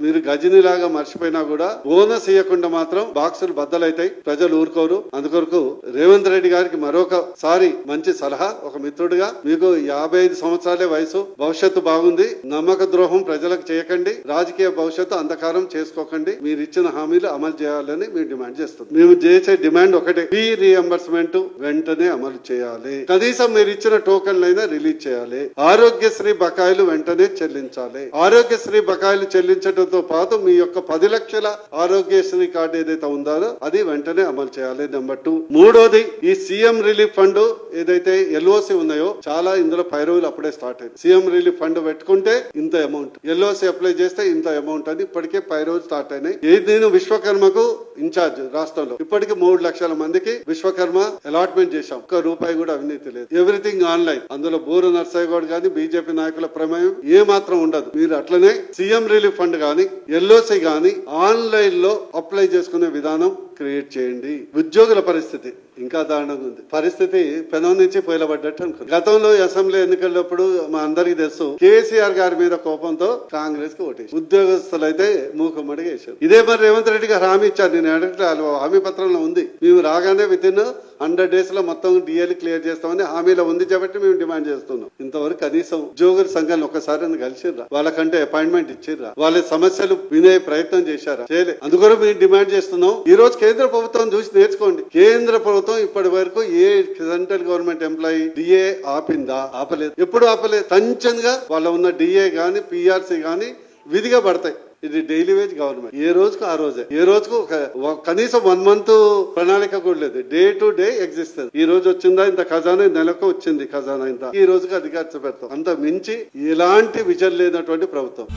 మీరు గజనిలాగా మర్చిపోయినా కూడా బోనస్ ఇవ్వకుండా మాత్రం బాక్సులు బద్దలైతాయి. ప్రజలు ఊరుకోరు. అందుకొరకు రేవంత్ రెడ్డి గారికి మరొకసారి మంచి సలహా. ఒక మిత్రుడిగా మీకు యాభై ఐదు సంవత్సరాలే వయసు. భవిష్యత్తు బాగుంది. నమ్మక ద్రోహం ప్రజలకు చేయకండి. రాజకీయ భవిష్యత్తు అంధకారం చేసుకోకండి. మీరు ఇచ్చిన హామీలు అమలు చేయాలని మేము డిమాండ్ చేస్తాం. మేము చేసే డిమాండ్ ఒకటే. ఫీ రీఎంబర్స్మెంట్ వెంటనే అమలు చేయాలి. కనీసం మీరు ఇచ్చిన టోకన్లు అయినా రిలీజ్ చేయాలి. ఆరోగ్యశ్రీ బకాయిలు వెంటనే చెల్లించాలి. ఆరోగ్యశ్రీ బకాయిలు చేయడంతో పాటు మీ యొక్క పది లక్షల ఆరోగ్యశ్రీ కార్డు ఏదైతే ఉందో అది వెంటనే అమలు చేయాలి. Number two. మూడోది ఈ సీఎం రిలీఫ్ ఫండ్ ఏదైతే ఎల్ఓసి ఉన్నాయో చాలా ఇందులో పై రోజులు అప్పుడే స్టార్ట్ అయింది సీఎం రిలీఫ్ ఫండ్ పెట్టుకుంటే ఇంత అమౌంట్. ఎల్ఓసి అప్లై చేస్తే ఇంత అమౌంట్ అని ఇప్పటికే పై రోజు స్టార్ట్ అయినాయి. నేను విశ్వకర్మకు ఇన్ఛార్జ్ రాష్ట్రంలో. ఇప్పటికి మూడు లక్షల మందికి విశ్వకర్మ అలాట్మెంట్ చేశాం. ఒక్క రూపాయి కూడా అవినీతి లేదు. Everything online. అందులో బూరు నర్సయ్య గౌడ్ గాని బీజేపీ నాయకుల ప్రమేయం ఏ మాత్రం ఉండదు. మీరు అట్లనే సీఎం రిలీఫ్ ఫండ్ గాని ఎల్ఓసి గాని ఆన్లైన్లో అప్లై చేసుకునే విధానం క్రియేట్ చేయండి. ఉద్యోగుల పరిస్థితి ఇంకా దారుణంగా ఉంది. పరిస్థితి పెనం నుంచి పోయలబడ్డట్టు అనుకుంది. గతంలో అసెంబ్లీ ఎన్నికలప్పుడు మా అందరికీ తెలుసు కేసీఆర్ గారి మీద కోపంతో కాంగ్రెస్కి ఓటేసి ఉద్యోగస్తులు అయితే మూకమ్మడిగా వేశారు ఇదే మరి రేవంత్ రెడ్డి గారు హామీ ఇచ్చారు. నేను అడగట్లే హామీ పత్రంలో ఉంది. మేము రాగానే విత్ ఇన్ హండ్రెడ్ డేస్లో మొత్తం డిఎల్ క్లియర్ చేస్తామని హామీలో ఉంది కాబట్టి మేము డిమాండ్ చేస్తున్నాం. ఇంతవరకు కనీసం ఉద్యోగుల సంఘాన్ని ఒకసారి కలిసిర్రా? వాళ్ళకంటే అపాయింట్మెంట్ ఇచ్చిర్రా? వాళ్ళ సమస్యలు వినే ప్రయత్నం చేశారా? చేయలేదు అందుకొరకు మేము డిమాండ్ చేస్తున్నాం. ఈ రోజు కేంద్ర ప్రభుత్వం చూసి నేర్చుకోండి. కేంద్ర ప్రభుత్వం ఇప్పటి వరకు ఏ central government employee D A ఆపిందా? ఆపలేదు. ఎప్పుడు ఆపలేదు? తంచంగా వాళ్ళ ఉన్న డిఏ గాని పిఆర్సీ గాని విధిగా పడతాయి ఇది డైలీ వేజ్ గవర్నమెంట్. ఏ రోజుకు ఆ రోజే. ఏ రోజుకు కనీసం వన్ మంత్ ప్రణాళిక కూడా లేదు. డే టు డే ఎగ్జిస్టెన్స్ ఈ రోజు వచ్చిందా ఇంత ఖజానా? నెలకు వచ్చింది ఖజానా ఇంత. ఈ రోజుకి అది ఖర్చు పెడతాం. అంత మించి ఎలాంటి విజన్ లేనటువంటి ప్రభుత్వం.